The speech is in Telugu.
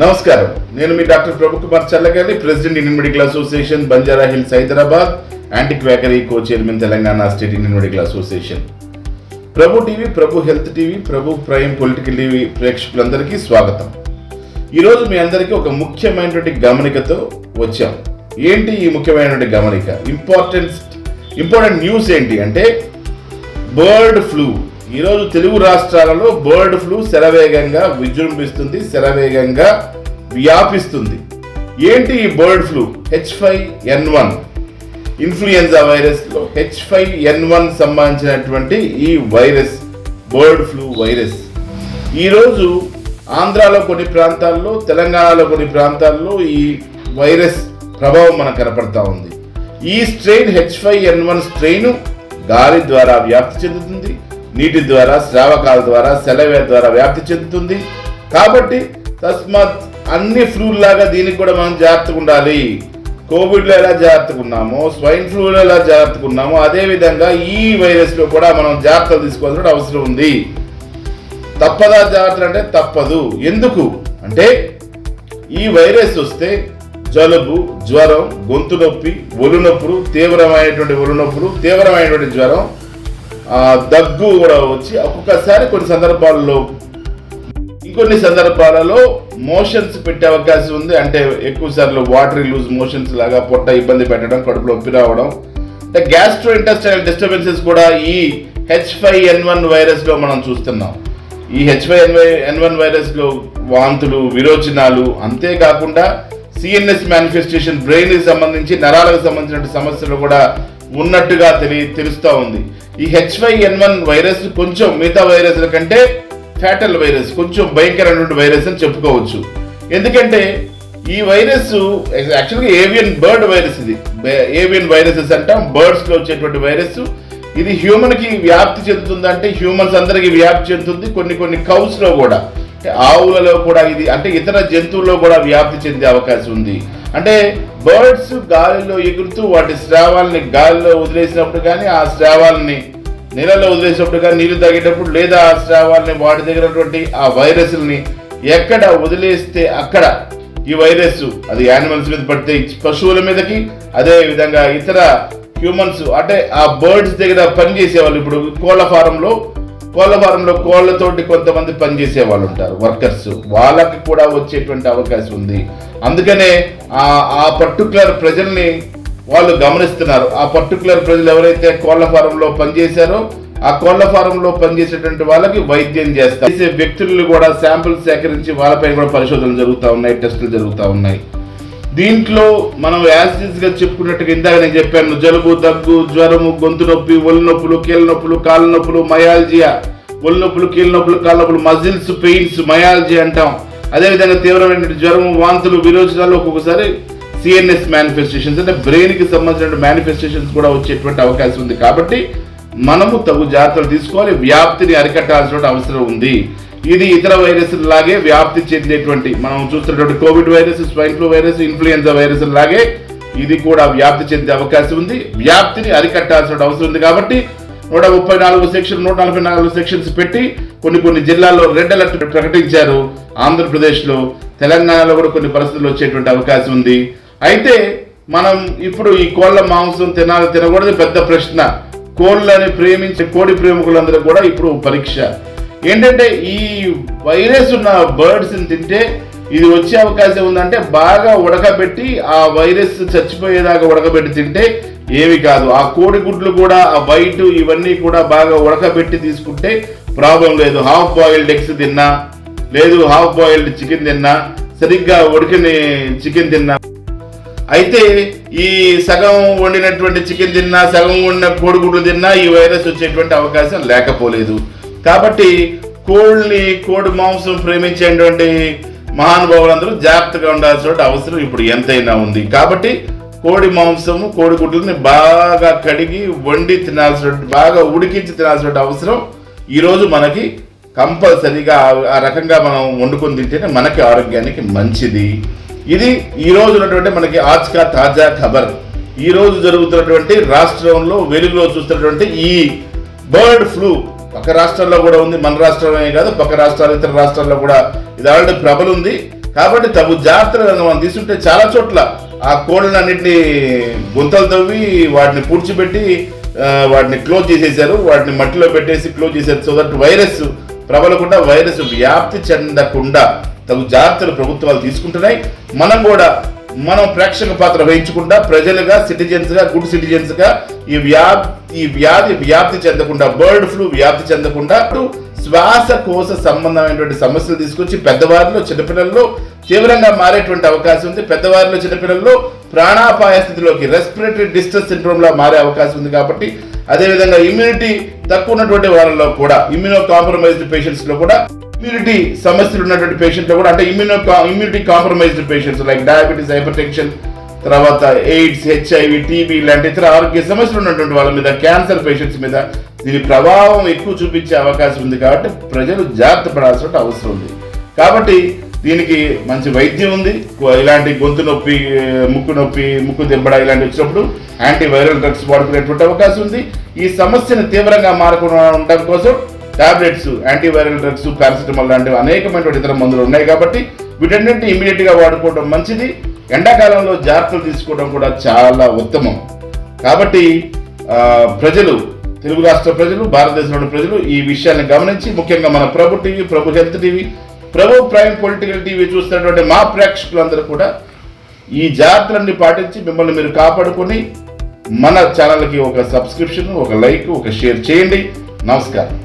నమస్కారం. నేను మీ doctor Prabhu Kumar Challagari president Indian medical association Banjara hills Hyderabad anti quackery co chairman Telangana state Indian medical association. Prabhu TV Prabhu health TV Prabhu prime political TV ప్రేక్షకులందరికీ స్వాగతం. ఈరోజు మీ అందరికీ ఒక ముఖ్యమైనటువంటి గమనికతో వచ్చాం. ఏంటి ఈ ముఖ్యమైనటువంటి గమనిక? ఇంపార్టెన్స్ ఇంపార్టెంట్ న్యూస్ ఏంటి అంటే బర్డ్ ఫ్లూ. ఈరోజు తెలుగు రాష్ట్రాలలో బర్డ్ ఫ్లూ శరవేగంగా విజృంభిస్తుంది శరవేగంగా వ్యాపిస్తుంది. ఏంటి ఈ bird flu? H five N one influenza వైరస్లో H five N one సంబంధించినటువంటి ఈ వైరస్ బర్డ్ ఫ్లూ వైరస్. ఈరోజు ఆంధ్రాలో కొన్ని ప్రాంతాల్లో తెలంగాణలో కొన్ని ప్రాంతాల్లో ఈ వైరస్ ప్రభావం మనకు కనపడతా ఉంది. ఈ strain H five N one strain గాలి ద్వారా వ్యాప్తి చెందుతుంది. నీటి ద్వారా శ్రావకాల ద్వారా సెలవేర్ ద్వారా వ్యాప్తి చెందుతుంది. కాబట్టి తస్మాత్ అన్ని ఫ్లూలాగా దీనికి కూడా మనం జాగ్రత్తగా ఉండాలి. కోవిడ్లో ఎలా జాగ్రత్తగా ఉన్నామో స్వైన్ ఫ్లూలో ఎలా జాగ్రత్తగా ఉన్నామో అదే విధంగా ఈ వైరస్లో కూడా మనం జాగ్రత్తలు తీసుకోవాల్సిన అవసరం ఉంది. తప్పదా జాగ్రత్తలు అంటే తప్పదు. ఎందుకు? అంటే ఈ వైరస్ వస్తే జలుబు జ్వరం గొంతు నొప్పి ఒళ్ళు నొప్పులు తీవ్రమైనటువంటి ఒళ్ళు నొప్పులు తీవ్రమైనటువంటి జ్వరం దగ్గు కూడా వచ్చి ఒక్కొక్కసారి కొన్ని సందర్భాల్లో ఇంకొన్ని సందర్భాలలో మోషన్స్ పెట్టే అవకాశం ఉంది. అంటే ఎక్కువ సార్లు వాటర్ లూజ్ మోషన్స్ లాగా పొట్ట ఇబ్బంది పెట్టడం కడుపులో నొప్పి రావడం. అంటే గ్యాస్ట్రో ఇంటెస్టైనల్ డిస్టర్బెన్సెస్ కూడా ఈ హెచ్ ఫైవ్ ఎన్ వన్ వైరస్లో మనం చూస్తున్నాం. ఈ H five N Y N one వైరస్లో వాంతులు విరోచనాలు అంతేకాకుండా సిఎన్ఎస్ మేనిఫెస్టేషన్ బ్రెయిన్కి సంబంధించి నరాలకు సంబంధించిన సమస్యలు కూడా ఉన్నట్టుగా తెలి తెలుస్తూ ఉంది. ఈ హెచ్ ఎన్ వన్ వైరస్ కొంచెం మిగతా వైరస్ల కంటే ఫ్యాటల్ వైరస్ కొంచెం భయంకరమైనటువంటి వైరస్ అని చెప్పుకోవచ్చు. ఎందుకంటే ఈ వైరస్ యాక్చువల్గా ఏవియన్ బర్డ్ వైరస్ ఇది. ఏవియన్ వైరసెస్ అంటాం. బర్డ్స్లో వచ్చేటువంటి వైరస్ ఇది హ్యూమన్కి వ్యాప్తి చెందుతుందంటే హ్యూమన్స్ అందరికీ వ్యాప్తి చెందుతుంది. కొన్ని కొన్ని కౌస్లో కూడా. అంటే ఆవులలో కూడా ఇది అంటే ఇతర జంతువుల్లో కూడా వ్యాప్తి చెందే అవకాశం ఉంది. అంటే బర్డ్స్ గాలిలో ఎగురుతూ వాటి స్రావాలని గాలిలో వదిలేసినప్పుడు కానీ ఆ స్రావాలని నీళ్ళలో వదిలేసినప్పుడు కానీ నీళ్ళు తాగేటప్పుడు లేదా ఆ స్రావాలని వాటి దగ్గర ఆ వైరస్ని ఎక్కడ వదిలేస్తే అక్కడ ఈ వైరస్ అది యానిమల్స్ మీద పడితే పశువుల మీదకి అదే విధంగా ఇతర హ్యూమన్స్ అంటే ఆ బర్డ్స్ దగ్గర పనిచేసే వాళ్ళు ఇప్పుడు కోళ్ళ ఫారంలో కోళ్ళ ఫారంలో కోళ్ళతోటి కొంతమంది పనిచేసే వాళ్ళు ఉంటారు వర్కర్స్ వాళ్ళకి కూడా వచ్చేటువంటి అవకాశం ఉంది. అందుకనే ఆ ఆ పర్టికులర్ ప్రజల్ని వాళ్ళు గమనిస్తున్నారు. ఆ పర్టికులర్ ప్రజలు ఎవరైతే కోళ్ళ ఫారంలో పనిచేశారో ఆ కోళ్ళ ఫారంలో పనిచేసేటువంటి వాళ్ళకి వైద్యం చేస్తారు. చేసే వ్యక్తులను కూడా శాంపిల్స్ సేకరించి వాళ్ళపై కూడా పరిశోధనలు జరుగుతూ ఉన్నాయి టెస్టులు జరుగుతూ ఉన్నాయి. దీంట్లో మనం యాసిడ్స్గా చెప్పుకున్నట్టుగా ఇందాక నేను చెప్పాను జలుబు దగ్గు జ్వరము గొంతు నొప్పి ఒళ్ళు నొప్పులు కీళ్ళ నొప్పులు కాళ్ళ నొప్పులు మయాలజియా ఒళ్ళు నొప్పులు కీళ్ళ నొప్పులు కాళ్ళ నొప్పులు మజిల్స్ పెయిన్స్ మయాలజీ అంటాం. అదేవిధంగా తీవ్రమైన జ్వరము వాంతులు విరోచనాలు ఒక్కొక్కసారి సిఎన్ఎస్ మేనిఫెస్టేషన్స్ అంటే బ్రెయిన్కి సంబంధించిన మేనిఫెస్టేషన్స్ కూడా వచ్చేటువంటి అవకాశం ఉంది. కాబట్టి మనము తగు జాగ్రత్తలు తీసుకోవాలి వ్యాప్తిని అరికట్టాల్సిన అవసరం ఉంది. ఇది ఇతర వైరస్ లాగే వ్యాప్తి చెందేటువంటి మనం చూస్తున్నటువంటి Covid virus swine flu virus influenza virus లాగే ఇది కూడా వ్యాప్తి చెందే అవకాశం ఉంది. వ్యాప్తిని అరికట్టాల్సిన అవసరం ఉంది కాబట్టి నూట ముప్పై నాలుగు సెక్షన్ నూట నలభై నాలుగు సెక్షన్స్ పెట్టి కొన్ని కొన్ని జిల్లాల్లో రెడ్ అలర్ట్ ప్రకటించారు. ఆంధ్రప్రదేశ్లో తెలంగాణలో కూడా కొన్ని పరిస్థితులు వచ్చేటువంటి అవకాశం ఉంది. అయితే మనం ఇప్పుడు ఈ కోళ్ళ మాంసం తినాలి తినకూడదు పెద్ద ప్రశ్న. కోళ్ళని ప్రేమించే కోడి ప్రేమికులందరూ కూడా ఇప్పుడు పరీక్ష ఏంటంటే ఈ వైరస్ ఉన్న బర్డ్స్ని తింటే ఇది వచ్చే అవకాశం ఉందంటే బాగా ఉడకబెట్టి ఆ వైరస్ చచ్చిపోయేదాకా ఉడకబెట్టి తింటే ఏమి కాదు. ఆ కోడి గుడ్లు కూడా ఆ వైట్ ఇవన్నీ కూడా బాగా ఉడకబెట్టి తీసుకుంటే ప్రాబ్లం లేదు. హాఫ్ బాయిల్డ్ ఎగ్స్ తిన్నా లేదు హాఫ్ బాయిల్డ్ చికెన్ తిన్నా సరిగ్గా ఉడికిన చికెన్ తిన్నా. అయితే ఈ సగం వండినటువంటి చికెన్ తిన్నా సగం వండిన కోడిగుడ్లు తిన్నా ఈ వైరస్ వచ్చేటువంటి అవకాశం లేకపోలేదు. కాబట్టి కోళ్ళని కోడి మాంసం ప్రేమించేటువంటి మహానుభావులందరూ జాగ్రత్తగా ఉండాల్సిన అవసరం ఇప్పుడు ఎంతైనా ఉంది. కాబట్టి కోడి మాంసము కోడి గుడ్లని బాగా కడిగి వండి తినాల్సిన బాగా ఉడికించి తినాల్సిన అవసరం ఈరోజు మనకి కంపల్సరీగా ఆ- రకంగా మనం వండుకొని తింటేనే మనకి ఆరోగ్యానికి మంచిది. ఇది ఈ ఉన్నటువంటి మనకి ఆజ్కా తాజా ఖబర్. ఈరోజు జరుగుతున్నటువంటి రాష్ట్రంలో వెలుగులో చూస్తున్నటువంటి ఈ బర్డ్ ఫ్లూ పక్క రాష్ట్రాల్లో కూడా ఉంది మన రాష్ట్రమే కాదు పక్క రాష్ట్రాలు ఇతర రాష్ట్రాల్లో కూడా ఇది ఆల్రెడీ ప్రబలు ఉంది. కాబట్టి తగు జాగ్రత్తలు మనం తీసుకుంటే చాలా చోట్ల ఆ కోళ్ళన్నింటినీ గుంతలు తవ్వి వాటిని పూడ్చిపెట్టి వాటిని క్లోజ్ చేసేసారు వాటిని మట్టిలో పెట్టేసి క్లోజ్ చేశారు సో దట్ వైరస్ ప్రబలకుండా వైరస్ వ్యాప్తి చెందకుండా తగు జాగ్రత్తలు ప్రభుత్వాలు తీసుకుంటున్నాయి. మనం కూడా మనం ప్రేక్షక పాత్ర వహించకుండా ప్రజలుగా సిటిజన్స్గా గుడ్ సిటిజన్స్గా ఈ వ్యాప్ ఈ వ్యాధి వ్యాప్తి చెందకుండా బర్డ్ ఫ్లూ వ్యాప్తి చెందకుండా శ్వాసకోశ సంబంధమైనటువంటి సమస్యలు తీసుకొచ్చి పెద్దవారిలో చిన్నపిల్లల్లో తీవ్రంగా మారేటువంటి అవకాశం ఉంది. పెద్దవారిలో చిన్నపిల్లల్లో ప్రాణాపాయ స్థితిలోకి రెస్పిరేటరీ డిస్ట్రెస్ సిండ్రోమ్లా మారే అవకాశం ఉంది కాబట్టి అదేవిధంగా ఇమ్యూనిటీ తక్కువ ఉన్నటువంటి వాళ్ళలో కూడా ఇమ్యూనో కాంప్రమైజ్డ్ పేషెంట్స్లో కూడా ఇమ్యూనిటీ సమస్యలు ఉన్నటువంటి పేషెంట్లు కూడా అంటే immuno immunity compromised patients like diabetes hypertension తర్వాత ఎయిడ్స్ హెచ్ఐవి టీబీ ఇలాంటి ఇతర ఆరోగ్య సమస్యలు ఉన్నటువంటి వాళ్ళ మీద క్యాన్సర్ పేషెంట్స్ మీద దీని ప్రభావం ఎక్కువ చూపించే అవకాశం ఉంది కాబట్టి ప్రజలు జాగ్రత్త పడాల్సిన అవసరం ఉంది. కాబట్టి దీనికి మంచి వైద్యం ఉంది. ఇలాంటి గొంతు నొప్పి ముక్కు నొప్పి ముక్కు దెబ్బడ ఇలాంటి వచ్చినప్పుడు యాంటీవైరల్ డ్రగ్స్ వాడుకునేటువంటి అవకాశం ఉంది. ఈ సమస్యను తీవ్రంగా మారకుండా ఉండడం కోసం టాబ్లెట్స్ యాంటీవైరల్ డ్రగ్స్ పారాసిటమాల్ లాంటివి అనేకమైనటువంటి ఇతర మందులు ఉన్నాయి కాబట్టి వీటన్నింటినీ ఇమీడియట్గా వాడుకోవడం మంచిది. ఎండాకాలంలో జాగ్రత్తలు తీసుకోవడం కూడా చాలా ఉత్తమం. కాబట్టి ప్రజలు తెలుగు రాష్ట్ర ప్రజలు భారతదేశంలోని ప్రజలు ఈ విషయాన్ని గమనించి ముఖ్యంగా మన Prabhu TV Prabhu health TV Prabhu prime political TV చూస్తున్నటువంటి మా ప్రేక్షకులందరూ కూడా ఈ జాగ్రత్తలన్నీ పాటించి మిమ్మల్ని మీరు కాపాడుకొని మన ఛానల్కి ఒక సబ్స్క్రిప్షన్ ఒక లైక్ ఒక షేర్ చేయండి. నమస్కారం.